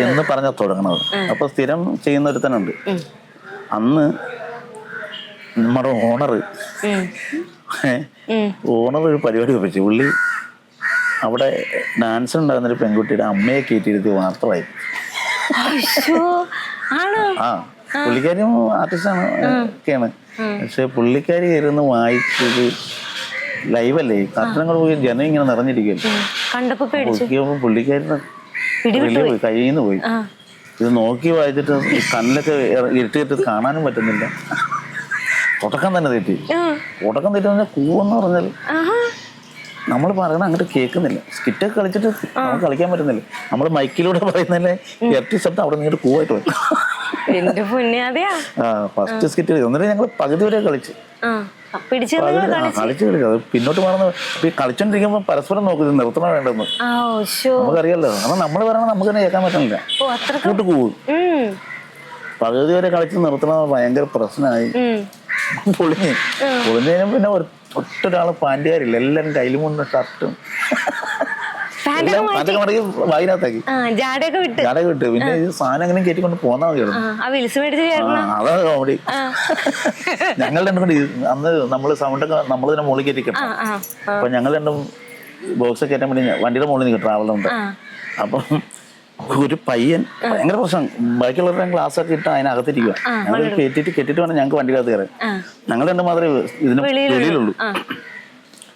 എന്ന് പറഞ്ഞ തുടങ്ങണത്. അപ്പൊ സ്ഥിരം ചെയ്യുന്ന ഒരുത്തനുണ്ട്. അന്ന് നമ്മുടെ ഓണർ. ഓണർ ഒരു പരിപാടി വെപ്പിച്ചു. പുള്ളി അവിടെ ഡാൻസർ ഉണ്ടായിരുന്ന ഒരു പെൺകുട്ടിയുടെ അമ്മയെ കയറ്റിയിരുത്തി വാർത്ത വായിക്കും ആ പുള്ളിക്കാരിയും ആർട്ടിസ്റ്റാണ് ഒക്കെയാണ്. പക്ഷെ പുള്ളിക്കാരി ഇരുന്ന് വായിച്ചത് ലൈവല്ലേ? കത്തനങ്ങൾ പോയി ജനം ഇങ്ങനെ പുള്ളിക്കാരിയുടെ പിടിവിട്ടു പോയി. കയ്യിൽ നിന്ന് പോയി. ഇത് നോക്കി വായിച്ചിട്ട് കണ്ണിലൊക്കെ ഇരുട്ടിയിട്ട് കാണാനും പറ്റുന്നില്ല. ഒടക്കം തന്നെ തെറ്റി. ഒടക്കം തെറ്റി പറഞ്ഞാൽ കൂവെന്ന് പറഞ്ഞാൽ നമ്മൾ പറയുന്നത് അങ്ങോട്ട് കേൾക്കുന്നില്ല. സ്കിറ്റൊക്കെ കളിച്ചിട്ട് നമുക്ക് കളിക്കാൻ പറ്റുന്നില്ല. നമ്മൾ മൈക്കിലൂടെ പറയുന്നതിലെ ഇരട്ടി ശബ്ദം അവിടെ നിന്നിട്ട് കൂവായിട്ട് വരും. ഫസ്റ്റ് സ്കിറ്റ് എന്നിട്ട് ഞങ്ങൾ പകുതി വരെ കളിച്ച്. കളിച്ചു പിന്നോട്ട് മാറുന്ന കളിച്ചോണ്ടിരിക്കുമ്പോ പരസ്പരം നോക്കി നിർത്തണം നിർത്തണോ വേണ്ടെന്ന്. നമുക്കറിയാലോ. അപ്പൊ നമ്മൾ പറയണത് നമുക്ക് തന്നെ കേൾക്കാൻ പറ്റുന്നില്ല കൂട്ടു പോകും പകുതി വരെ കളിച്ച് നിർത്തണത് ഭയങ്കര പ്രശ്നമായി. പൊളിഞ്ഞു പൊളിഞ്ഞ് പൊളിഞ്ഞതിനും പിന്നെ ഒരു ഒറ്റൊരാൾ പാന്റുകാരില്ല എല്ലാരും കയ്യിലും കൊണ്ട് ഷർട്ടും. അതൊക്കെ മടക്കി വായിനകത്താക്കി. ആ ജാടയൊക്കെ വിട്ട്. പിന്നെ ഈ സാധനം അങ്ങനെ കയറ്റിക്കൊണ്ട് പോന്നാ മതി കോമഡി [laughs] ഞങ്ങൾ രണ്ടും കൂടി അന്ന് നമ്മൾ സൗണ്ടൊക്കെ നമ്മൾ തന്നെ മുകളിൽ കയറ്റി കിട്ടും കിട്ടണം. അപ്പൊ ഞങ്ങൾ രണ്ടും ബോക്സ് കയറ്റാൻ വേണ്ടി വണ്ടിയുടെ മുകളിൽ നിൽക്കും ട്രാവൽ ഉണ്ട്. അപ്പം ഒരു പയ്യൻ ഭയങ്കര പ്രശ്നം. ബാക്കിയുള്ളവരുടെ ഗ്ലാസ് ഒക്കെ ഇട്ട് അതിനകത്തിരിക്കുക ഞങ്ങൾ കയറ്റിട്ട് കെട്ടിട്ട് വേണം ഞങ്ങൾക്ക് വണ്ടിക്കകത്ത് കയറാൻ. ഞങ്ങൾ രണ്ടു മാത്രമേ ഇതിന് വെളിയിലുള്ളൂ.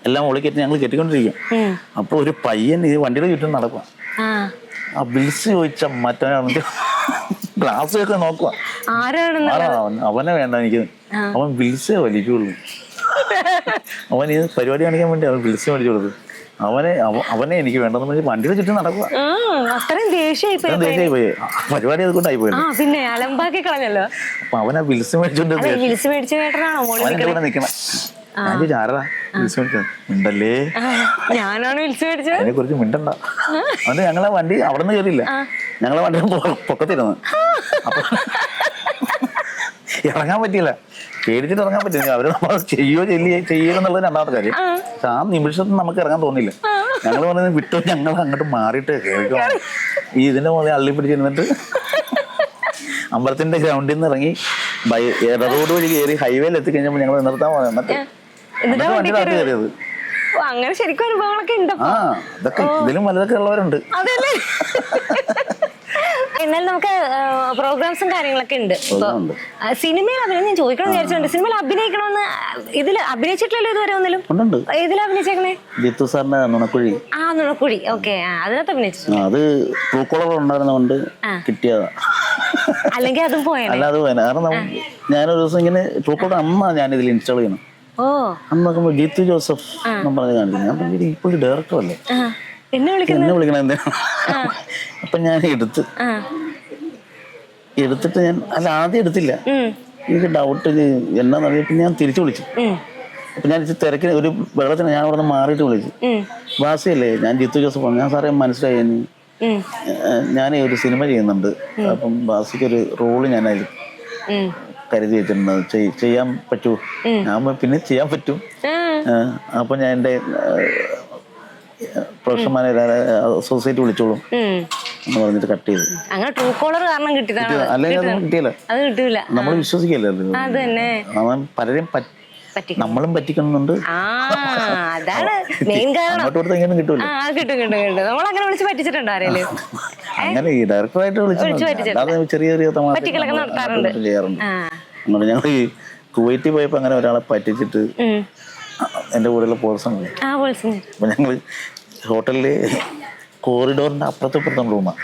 എല്ലാം ഒളി കയറ്റി ഞങ്ങൾ കെട്ടിക്കൊണ്ടിരിക്കും ഉം. അപ്പൊ ഒരു പയ്യൻ ഈ വണ്ടിയുടെ ചുറ്റും നടക്കുക ആ. ബിൽസ് ചോദിച്ച മറ്റേ ഗ്ലാസ് ഒക്കെ നോക്കുക അവനെ വേണ്ട എനിക്ക്. അവൻ ബിൽസേ വലിക്കുള്ളൂ. അവൻ ഈ പരിപാടി കാണിക്കാൻ വേണ്ടി അവൻ ബിൽസ് മേടിച്ചു കൊടുത്തു അവനെ അവനെ എനിക്ക് വേണ്ടെന്ന് പറഞ്ഞ് വണ്ടിയുടെ ചുറ്റും നടക്കുക അത്രയും ദേഷ്യമായി പോയി പരിപാടി അതുകൊണ്ടായി പോയി. പിന്നെ അലമ്പാക്കി കളഞ്ഞല്ലോ. അപ്പൊ അവനാ ബിൽസ് മേടിച്ചോണ്ട് അതെ ഞാൻ ചോദിച്ചു ആരാ മേടിച്ചത് ഞാനാണ് വിളിച്ചു മേടിച്ചത് അതിനെ കുറിച്ച് മിണ്ടണ്ട. അതുകൊണ്ട് ഞങ്ങളെ വണ്ടി അവിടെ നിന്ന് കയറിയില്ല ഞങ്ങളെ വണ്ടി പൊക്കത്തിരുന്നു. അപ്പൊ ഇറങ്ങാൻ പറ്റിയില്ല. പേടിച്ചിട്ട് ഇറങ്ങാൻ പറ്റില്ല അവർ നമ്മൾ ചെയ്യോ ചെല്ലിയോ ചെയ്യോ എന്നുള്ളത് രണ്ടാമത്തെ കാര്യം. പക്ഷെ ആ നിമിഷത്തിൽ നമുക്ക് ഇറങ്ങാൻ തോന്നില്ല ഞങ്ങൾ പറഞ്ഞത് വിട്ടോ ഞങ്ങൾ അങ്ങോട്ട് മാറിയിട്ട് കേൾക്കാം ഈ ഇതിന്റെ മുകളിൽ അള്ളി പിടിച്ചിരുന്നിട്ട് അമ്പലത്തിന്റെ ഗ്രൗണ്ടിൽ നിന്ന് ഇറങ്ങി ബൈ റോഡ് വഴി കയറി ഹൈവേയിൽ എത്തിക്കഴിഞ്ഞപ്പോൾ ഞങ്ങൾ നിർത്താൻ പോകുന്നത് എന്നിട്ട് എന്നിട്ടാ എന്നിട്ട് വണ്ടി വണ്ടിയുടെ കയറിയത്. ഓ, അങ്ങനെ ശരിക്കും അനുഭവങ്ങളൊക്കെ ഉണ്ട് ആ ഇതൊക്കെ ഇതിലും വലുതൊക്കെ ഉള്ളവരുണ്ട്. അതല്ലേ? [laughs] എന്നാൽ നമുക്ക് പ്രോഗ്രാംസും കാര്യങ്ങളൊക്കെ ഉണ്ട്. ഇപ്പൊ ഉണ്ട്. ആ, സിനിമയിൽ അഭിനയം ഞാൻ ചോദിക്കണം വിചാരിച്ചിട്ടുണ്ട്. സിനിമയിൽ അഭിനയിക്കണമെന്ന് ഇതിൽ അഭിനയിച്ചിട്ടില്ലല്ലോ ഇതുവരെ ഒന്നിലും? ഉണ്ടുണ്ട് ഏതിലാ അഭിനയിച്ചേക്കണേ? ജിത്തു സാറിന്റെ നുണക്കുഴി. ആ നുണക്കുഴി. ഓക്കെ. അതിനകത്ത് അഭിനയിച്ചിട്ടുണ്ട്. ആ, അത് ട്രൂ കോളർ ഉണ്ടായിരുന്നതുകൊണ്ട് ആ. കിട്ടിയതാ. അല്ലെങ്കിൽ അതും പോയേനെ. അത് പോയാൽ കാരണം നമ്മ- ഞാനൊരു ദിവസം ഇങ്ങനെ ട്രൂക്കോട്ട് അമ്മ ഞാനിതിൽ ഇൻസ്റ്റാൾ ചെയ്യണം. അന്ന് നോക്കുമ്പോ ഗീത്തു ജോസഫ് എന്ന് പറഞ്ഞ് കാണിച്ചു ഞാൻ പറഞ്ഞു ഇപ്പോൾ ഡയറക്ടർ അല്ലേ? എന്നെ വിളിക്കണ എന്തിനാ? അപ്പൊ ഞാൻ എടുത്ത്. എടുത്തിട്ട് ഞാൻ അല്ല ആദ്യം എടുത്തില്ല. എനിക്ക് ഡൗട്ട് എന്നാന്ന് പിന്നെ ഞാൻ തിരിച്ചു വിളിച്ചു. അപ്പൊ ഞാൻ തിരക്കിന് ഒരു വെള്ളത്തിന് ഞാൻ അവിടെ നിന്ന് മാറിയിട്ട് വിളിച്ചു. വാസിയല്ലേ? ഞാൻ ജിത്തു ജോസഫ് പറഞ്ഞു ഞാൻ സാറേ മനസ്സിലായി ഞാൻ ഒരു സിനിമ ചെയ്യുന്നുണ്ട്. അപ്പം ബാസിക്ക് ഒരു റോൾ ഞാൻ അതിൽ കരുതി വെച്ചിട്ടുണ്ട് ചെയ്യാൻ പറ്റൂ. ഞാൻ പിന്നെ ചെയ്യാൻ പറ്റും. അപ്പൊ ഞാൻ എന്റെ മാനേജർ അസോസിയേറ്റ് വിളിച്ചോളും. എന്ന് പറഞ്ഞിട്ട് കട്ട് ചെയ്തു. അങ്ങനെ ട്രൂ കോളർ കാരണം കിട്ടിയതാണ്. അല്ലെങ്കിൽ കിട്ടിയില്ല. അത് കിട്ടില്ല നമ്മൾ വിശ്വസിക്കല്ലേ അത് തന്നെ അവൻ പറ്റി നമ്മളും പറ്റിക്കുന്നുണ്ട് അതാണ് മെയിൻ കാരണം. കിട്ടും കിട്ടും കിട്ടും. നമ്മൾ അങ്ങനെ വിളിച്ച് പറ്റിച്ചിട്ടുണ്ടോ ആരെങ്കിലും [laughs] അങ്ങനെ ഈ ഡയറക്ടറായിട്ട് വിളിച്ചു ചെറിയ ചെറിയ പറ്റിക്കലൊക്കെ നടത്താറുണ്ട്. ഞങ്ങൾ ഈ കുവൈറ്റിൽ പോയപ്പോൾ അങ്ങനെ ഒരാളെ പറ്റിച്ചിട്ട് എന്റെ കൂടെയുള്ള പോൾസൺ അപ്പൊ ഞങ്ങൾ ഹോട്ടലിൽ കോറിഡോറിന്റെ ഞങ്ങൾ ഇപ്പുറത്തും കോറിഡോറിന്റെ അപ്പുറത്തെ റൂമാണ്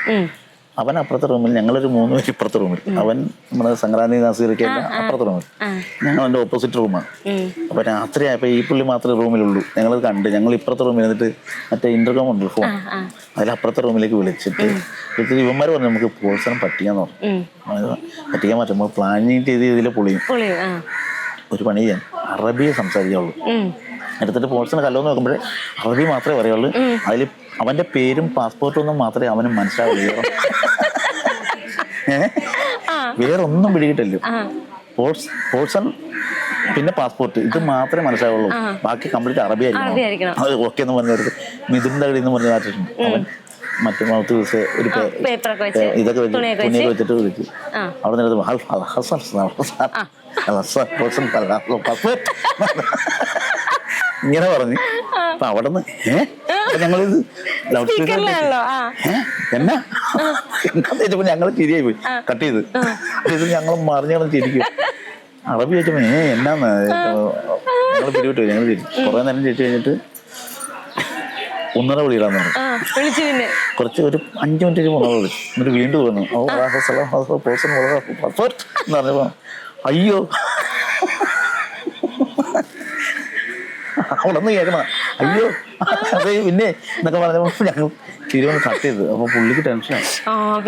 അവൻ അപ്പുറത്തെ റൂമിൽ ഞങ്ങളൊരു മൂന്ന് പേര് ഇപ്പുറത്തെ റൂമിൽ. അവൻ നമ്മുടെ സംക്രാന്തി നാസീറൊക്കെ അപ്പുറത്തെ റൂമിൽ. ഞങ്ങൾ അവന്റെ ഓപ്പോസിറ്റ് റൂമാണ് അപ്പോൾ അപ്പൊ രാത്രി ആയപ്പോ ഈ പുള്ളി മാത്രമേ റൂമിലുള്ളൂ ഞങ്ങൾ കണ്ട് ഞങ്ങൾ ഇപ്പുറത്തെ റൂമിൽ എന്നിട്ട് മറ്റേ ഇന്റർകോം ഉണ്ട് ഫോൺ അതിൽ അപ്പുറത്തെ റൂമിലേക്ക് വിളിച്ചിട്ട് വിളിച്ചിട്ട് ഇവന്മാർ പറഞ്ഞു നമുക്ക് പോൾസണം പറ്റിക്കാന്ന് പറഞ്ഞു. പറ്റിക്കാൻ പറ്റുമ്പോൾ പ്ലാനിങ് ചെയ്ത് ഇതിൽ പൊളിയും ഒരു പണി ചെയ്യാൻ അറബിയെ സംസാരിക്കാവുള്ളൂ. എടുത്തിട്ട് പോൾസണ കല്ലോന്ന് നോക്കുമ്പോഴേ അറബി മാത്രമേ പറയുള്ളൂ. അതിൽ അവന്റെ പേരും പാസ്പോർട്ടും ഒന്നും മാത്രമേ അവന് മനസ്സിലാവുള്ളൂ വേറൊന്നും പിടികിട്ടല്ലോ വേറെ ഒന്നും പിടികിട്ടില്ല ആ പോൾസ് പോൾസൺ പിന്നെ പാസ്പോർട്ട് ഇത് മാത്രമേ മനസ്സിലാവുള്ളൂ ബാക്കി കംപ്ലീറ്റ് അറബി ആയിരിക്കും ആയിരിക്കണം ആയിരിക്കണം. അത് ഓക്കെ എന്ന് പറഞ്ഞു മിഥുൻ തകടി എന്ന് പറഞ്ഞു മാറ്റിട്ടുണ്ട് അവൻ മറ്റു മൗത്ത് ദിവസം ഒരു ഇതൊക്കെ വെച്ച് തുണിയൊക്കെ വെച്ചിട്ട് വിളിച്ചു ആ അവിടെ നിന്ന് ഹസൻ ഹസൻ ഹസൻ ഹസൻ ഇങ്ങനെ പറഞ്ഞു. അപ്പൊ അവിടെ നിന്ന് ഏഹ് ഞങ്ങളിത് ലൗഡ് സ്പീക്കർ? എന്നാ? ചോദിച്ചപ്പോ ഞങ്ങൾ ചിരിയായി പോയി. കട്ട് ചെയ്ത്. ഇത് ഞങ്ങൾ മറിഞ്ഞ ചിരിക്കും അറബി ചോദിച്ചപ്പോ ഏ എന്നാന്ന്? ഞങ്ങൾ പിരിവിട്ടു ഞങ്ങൾ കുറെ നേരം ചോദിച്ചു കഴിഞ്ഞിട്ട് ഒന്നര വിളിയിടാന്ന് പറഞ്ഞു. കുറച്ച് ഒരു അഞ്ച് മിനിറ്റ് കഴിഞ്ഞ് ഒന്നര വിളിച്ചു എന്നിട്ട് വീണ്ടും വന്നു. ഓ എന്ന് പറഞ്ഞപ്പോ അയ്യോ. അവിടെ നിന്ന് കേൾക്കണ. അയ്യോ. അതെ പിന്നെ എന്നൊക്കെ പറഞ്ഞപ്പോ ഞങ്ങൾ തീരുമാനം കട്ട് ചെയ്ത്. അപ്പൊ പുള്ളിക്ക് ടെൻഷനായി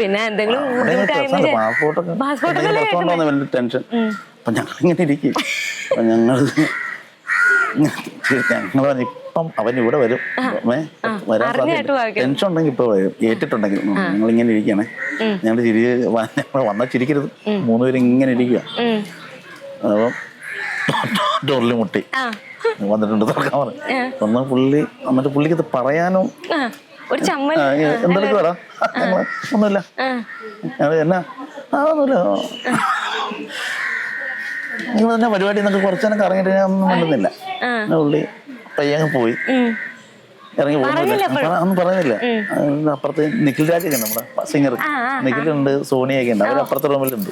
പിന്നെ എന്തെങ്കിലും പാസ്പോർട്ടൊക്കെ ടെൻഷൻ അപ്പൊ ഞങ്ങൾ ഇങ്ങനെ ഇരിക്കും. അപ്പൊ ഞങ്ങൾ ഞങ്ങൾ പറഞ്ഞു ഇപ്പം അവൻ ഇവിടെ വരും. വരാൻ സാധ്യത ടെൻഷൻ ഉണ്ടെങ്കിൽ ഇപ്പൊ വരും. ഏറ്റിട്ടുണ്ടെങ്കിൽ. ഞങ്ങൾ ഇങ്ങനെ ഇരിക്കുകയാണ് ഞങ്ങൾ ചിരി ഞങ്ങൾ വന്നാൽ ചിരിക്കരുത്. മൂന്നുപേരും ഇങ്ങനെ ഇരിക്കുക. അപ്പം ഡോറിൽ മുട്ടി. വന്നിട്ടുണ്ട് തുറക്കാൻ പറഞ്ഞു. വന്ന പുള്ളി എന്നിട്ട് പുള്ളിക്ക് ഇത് പറയാനും ഒരു ചമ്മൽ എന്തെടുക്കും വേടാ? ഒന്നുമില്ല. എന്നാ? ഒന്നുമില്ല. നിങ്ങൾ തന്നെ പരിപാടി എന്നൊക്കെ കുറച്ചെന്നെ കറങ്ങിയിട്ട് ഞാൻ ഒന്നും മിണ്ടുന്നില്ല. പുള്ളി പയ്യങ്ങ് പോയി. ഇറങ്ങി പറ- ഒന്നും പറയുന്നില്ല. അപ്പുറത്ത് നിഖിൽ രാജൊക്കെ നമ്മുടെ സിംഗർ. നിഖിലുണ്ട് സോണിയൊക്കെ ഉണ്ട്. അവർ അപ്പുറത്തെ റൂമിലുണ്ട്.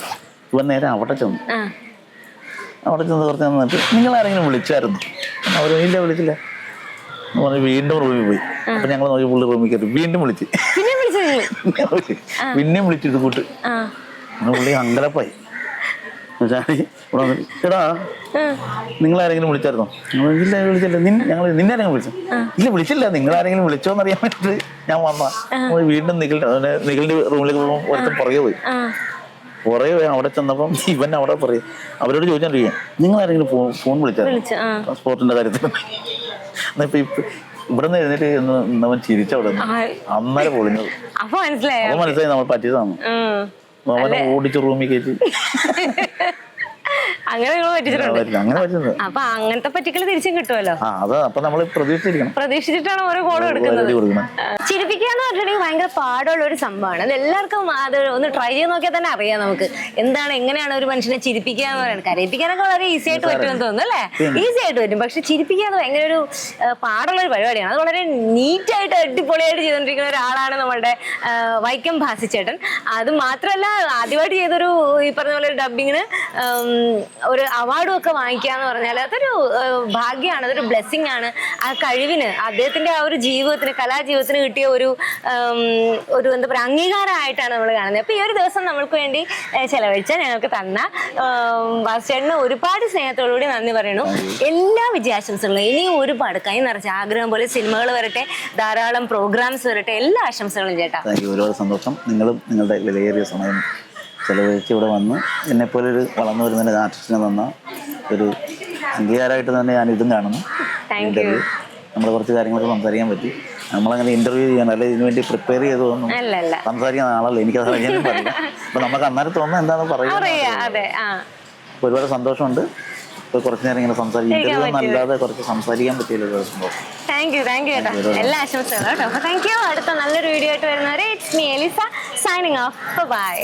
ഇവൻ നേരെ അവിടെ ചെന്നു. അവിടെ ചെന്ന് കുറച്ച് നിന്നിട്ട് നിങ്ങൾ ആരെങ്കിലും വിളിച്ചായിരുന്നു? അവർ ഇല്ല വിളിച്ചില്ല. എന്ന് പറഞ്ഞ് വീണ്ടും റൂമിൽ പോയി. അപ്പൊ ഞങ്ങൾ നോക്കി പുള്ളി റൂമിൽ കയറി. വീണ്ടും വിളിച്ച്. പിന്നെയും വിളിച്ചു ഇത് കൂട്ട്. പുള്ളി അങ്കലപ്പായി. എടാ നിങ്ങൾ ആരെങ്കിലും വിളിച്ചായിരുന്നോ? ഇല്ല വിളിച്ചില്ല. ഞങ്ങൾ നിന്നെ ആരെങ്കിലും വിളിച്ചു? ഇല്ല വിളിച്ചില്ല. നിങ്ങൾ ആരെങ്കിലും വിളിച്ചോന്ന് അറിയാൻ വേണ്ടിട്ട് ഞാൻ വന്ന വീണ്ടും നിഖിലിന്റെ അവനെ നിഖിലിന്റെ റൂമിലേക്ക് പോകുമ്പോൾ പുറകെ പോയി. പുറകെ അവിടെ ചെന്നപ്പം ഇവൻ അവിടെ പറയും. അവരോട് ചോദിച്ചാൽ നിങ്ങൾ ആരെങ്കിലും ഫോൺ വിളിച്ചാൽ സ്പോർട്ടിന്റെ പാസ്പോർട്ടിന്റെ കാര്യത്തിൽ ഇപ്പൊ ഇവിടെ നിന്ന് എഴുന്നേറ്റ് എന്ന് നിന്നവൻ ചിരിച്ചവിടെ അന്നേരം പൊളിഞ്ഞത് അപ്പൊ മനസ്സിലായോ നമ്മൾ പറ്റിയതാണ്. അവനെ ഓടിച്ച് റൂമിൽ കയറ്റി. [laughs] അങ്ങനെ നിങ്ങൾ പറ്റിച്ചിട്ടുണ്ട്. അപ്പൊ അങ്ങനത്തെ പറ്റിക്കൽ തിരിച്ചും കിട്ടുമല്ലോ? അതാ അപ്പൊ നമ്മൾ പ്രതീക്ഷിച്ചിരിക്കണം. പ്രതീക്ഷിച്ചിട്ടാണ് ഓരോ കോളും എടുക്കുന്നത്. ചിരിപ്പിക്കുക എന്ന് പറഞ്ഞിട്ടുണ്ടെങ്കിൽ ഭയങ്കര പാടുള്ള ഒരു സംഭവമാണ്. അത് എല്ലാവർക്കും അത് ഒന്ന് ട്രൈ ചെയ്ത് നോക്കിയാൽ തന്നെ അറിയാം നമുക്ക്. എന്താണ് എങ്ങനെയാണ് ഒരു മനുഷ്യനെ ചിരിപ്പിക്കുക എന്ന് പറയുന്നത് കരയിപ്പിക്കാനൊക്കെ വളരെ ഈസി ആയിട്ട് പറ്റുമെന്ന് തോന്നുന്നു അല്ലേ? ഈസി ആയിട്ട് പറ്റും. പക്ഷെ ചിരിപ്പിക്കുക എന്ന് ഭയങ്കര ഒരു പാടുള്ള ഒരു പരിപാടിയാണ്. അത് വളരെ നീറ്റായിട്ട് അടിപൊളിയായിട്ട് ചെയ്തുകൊണ്ടിരിക്കുന്ന ഒരാളാണ് നമ്മുടെ വൈക്കം ഭാസിച്ചേട്ടൻ. അത് മാത്രമല്ല ആദ്യമായിട്ട് ചെയ്തൊരു ഈ പറഞ്ഞ പോലെ ഡബിങ്ങിന് ഒരു അവാർഡും ഒക്കെ വാങ്ങിക്കുക എന്ന് പറഞ്ഞാൽ അതൊരു ഭാഗ്യമാണ് അതൊരു ബ്ലെസ്സിങ് ആണ്. ആ കഴിവിന് അദ്ദേഹത്തിന്റെ ആ ഒരു ജീവിതത്തിന് കലാജീവിതത്തിന് കിട്ടിയ ഒരു ഒരു എന്താ പറയുക അംഗീകാരമായിട്ടാണ് നമ്മൾ കാണുന്നത്. അപ്പൊ ഈ ഒരു ദിവസം നമ്മൾക്ക് വേണ്ടി ചെലവഴിച്ച ഞങ്ങൾക്ക് തന്ന വാസുചേട്ടന് ഒരുപാട് സ്നേഹത്തോടുകൂടി നന്ദി പറയണു എല്ലാ വിജയാശംസകളും. ഇനിയും ഒരുപാട് കൈ നിറച്ച ആഗ്രഹം പോലെ സിനിമകൾ വരട്ടെ ധാരാളം പ്രോഗ്രാംസ് വരട്ടെ എല്ലാ ആശംസകളും ചേട്ടാ. ഒരുപാട് സന്തോഷം. നിങ്ങളും നിങ്ങളുടെ വിലയേറിയ സമയം ചെലവഴിച്ച് ഇവിടെ വന്ന് എന്നെപ്പോലെ ഒരു വളർന്നു വരുന്ന ഒരു ആർട്ടിസ്റ്റിനെ വന്ന ഒരു അംഗീകാരമായിട്ട് തന്നെ ഞാൻ ഇതും കാണുന്നു. Thank നമ്മൾ കുറച്ച് കാര്യങ്ങളൊക്കെ സംസാരിക്കാൻ പറ്റി. നമ്മളങ്ങനെ ഇന്റർവ്യൂ ചെയ്യാൻ അല്ലെ ഇതിനു വേണ്ടി പ്രിപ്പയർ ചെയ്തതൊന്നും സംസാരിക്കുന്ന ആളല്ല. എനിക്കത് അറിയാനും പറയില്ല [laughs] അപ്പൊ നമുക്ക് അന്നേരം തോന്നുന്നത് എന്താണെന്ന് അപ്പൊ ഒരുപാട് സന്തോഷമുണ്ട്. കുറച്ച് നേരം ഇങ്ങനെ സംസാരിക്കും ഇന്റർവ്യൂ അല്ലാതെ കുറച്ച് സംസാരിക്കാൻ പറ്റിയില്ല ഒരുപാട് സന്തോഷം. താങ്ക് യു താങ്ക് യു കേട്ടോ. എല്ലാ ആശംസകളും കേട്ടോ. അപ്പൊ താങ്ക് യു അടുത്ത നല്ലൊരു വീഡിയോ ആയിട്ട് വരുന്നവരെ it's me Eliza signing off bye